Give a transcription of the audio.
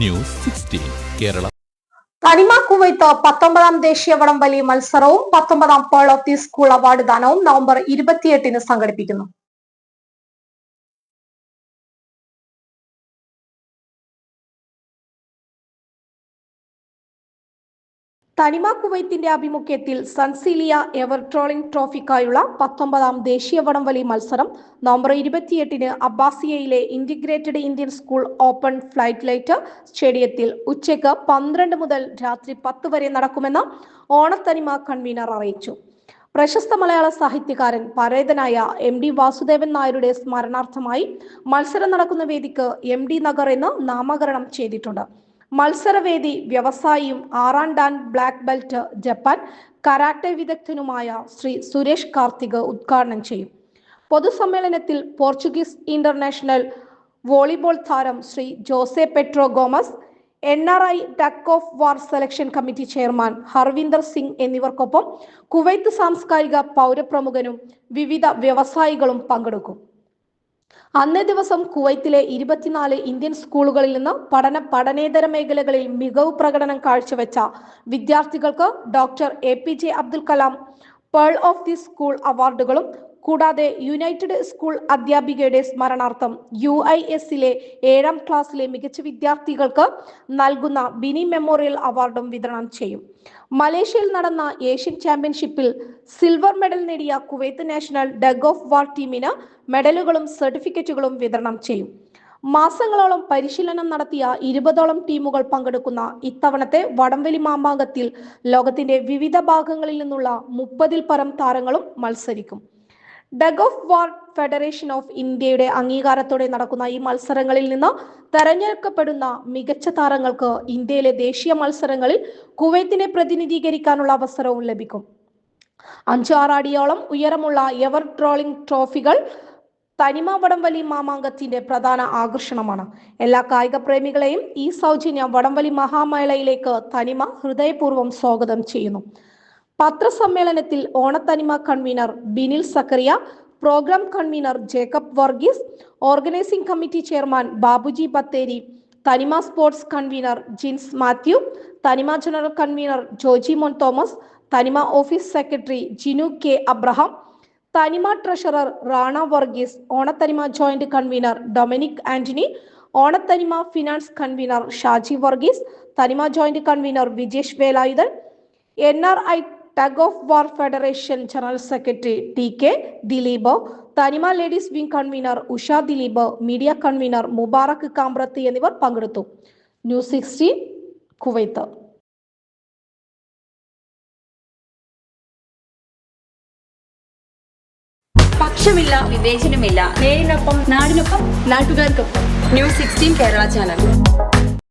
News sixteen Kerala. തനിമ Kuwait പത്തൊമ്പതാം ദേശീയ വടംവലി മത്സരവും പത്തൊമ്പതാം pearl of the school award ദാനവും November ഇരുപത്തിയെട്ടിന് സംഘടിപ്പിക്കുന്നു. തനിമ കുവൈത്തിന്റെ ആഭിമുഖ്യത്തിൽ സൺസീലിയ എവർ ട്രോളിംഗ് ട്രോഫിക്കായുള്ള പത്തൊമ്പതാം ദേശീയ വടംവലി മത്സരം നവംബർ ഇരുപത്തിയെട്ടിന് അബ്ബാസിയയിലെ integrated Indian school open flight light സ്റ്റേഡിയത്തിൽ ഉച്ചയ്ക്ക് പന്ത്രണ്ട് മുതൽ രാത്രി പത്ത് വരെ നടക്കുമെന്ന് ഓണത്തനിമ കൺവീനർ അറിയിച്ചു. പ്രശസ്ത മലയാള സാഹിത്യകാരൻ പരേതനായ എം ഡി വാസുദേവൻ നായരുടെ സ്മരണാർത്ഥമായി മത്സരം നടക്കുന്ന വേദിക്ക് എം ഡി നഗർ എന്ന് നാമകരണം ചെയ്തിട്ടുണ്ട്. മത്സരവേദി വ്യവസായിയും ആറാം dan black belt Japan karate വിദഗ്ധനുമായ Shri Suresh Karthik ഉദ്ഘാടനം ചെയ്യും. പൊതുസമ്മേളനത്തിൽ പോർച്ചുഗീസ് ഇന്റർനാഷണൽ വോളിബോൾ താരം Shri Jose Pedro Gomes N R I tug of war selection committee chairman Harvinder Singh എന്നിവർക്കൊപ്പം കുവൈത്ത് സാംസ്കാരിക പൗരപ്രമുഖനും വിവിധ വ്യവസായികളും പങ്കെടുക്കും. അന്നേ ദിവസം കുവൈത്തിലെ ഇരുപത്തിനാല് ഇന്ത്യൻ സ്കൂളുകളിൽ നിന്ന് പഠന പഠനേതര മേഖലകളിൽ മികവ് പ്രകടനം കാഴ്ചവെച്ച വിദ്യാർത്ഥികൾക്ക് doctor A P J Abdul Kalam pearl of the school അവാർഡുകളും കൂടാതെ യുണൈറ്റഡ് സ്കൂൾ അധ്യാപികയുടെ സ്മരണാർത്ഥം യു ഐ എസിലെ ഏഴാം ക്ലാസ്സിലെ മികച്ച വിദ്യാർത്ഥികൾക്ക് നൽകുന്ന ബിനി മെമ്മോറിയൽ അവാർഡും വിതരണം ചെയ്യും. മലേഷ്യയിൽ നടന്ന ഏഷ്യൻ ചാമ്പ്യൻഷിപ്പിൽ സിൽവർ മെഡൽ നേടിയ Kuwait national tug of war ടീമിന് മെഡലുകളും സർട്ടിഫിക്കറ്റുകളും വിതരണം ചെയ്യും. മാസങ്ങളോളം പരിശീലനം നടത്തിയ ഇരുപതോളം ടീമുകൾ പങ്കെടുക്കുന്ന ഇത്തവണത്തെ വടംവലി മാമാങ്കത്തിൽ ലോകത്തിന്റെ വിവിധ ഭാഗങ്ങളിൽ നിന്നുള്ള മുപ്പതിൽ പരം താരങ്ങളും മത്സരിക്കും. Tug of war federation of ഇന്ത്യയുടെ അംഗീകാരത്തോടെ നടക്കുന്ന ഈ മത്സരങ്ങളിൽ നിന്ന് തെരഞ്ഞെടുക്കപ്പെടുന്ന മികച്ച താരങ്ങൾക്ക് ഇന്ത്യയിലെ ദേശീയ മത്സരങ്ങളിൽ കുവൈത്തിനെ പ്രതിനിധീകരിക്കാനുള്ള അവസരവും ലഭിക്കും. അഞ്ചു ആറടിയോളം ഉയരമുള്ള എവർ ട്രോളിംഗ് ട്രോഫികൾ തനിമ വടംവലി മാമാങ്കത്തിന്റെ പ്രധാന ആകർഷണമാണ്. എല്ലാ കായിക പ്രേമികളെയും ഈ സൗജന്യ വടംവലി മഹാമേളയിലേക്ക് തനിമ ഹൃദയപൂർവം സ്വാഗതം ചെയ്യുന്നു. പത്രസമ്മേളനത്തിൽ Onathanima convener Binil Zacharia programme convener Jacob Varghese organising committee chairman Babuji Bathery Thanima sports convener Jins Mathew തനിമ general convener Joji Mon Thomas Thanima office secretary Jinu K Abraham Thanima treasurer Rana Varghese Onathanima joint convener Dominic Antony Onathanima finance convener Shaji Varghese Thanima joint convener Vijesh Velayudhan N R I tug of war federation general secretary T K Dileep Thanima ladies wing convener Usha Dileep media convener Mubarak Kambrath എന്നിവർ പങ്കെടുത്തു. News sixteen Kuwait പക്ഷമില്ല വിവേചനമില്ല. നേരിനൊപ്പം നാടിനൊപ്പം നാട്ടുകാർക്കൊപ്പം. News sixteen Kerala channel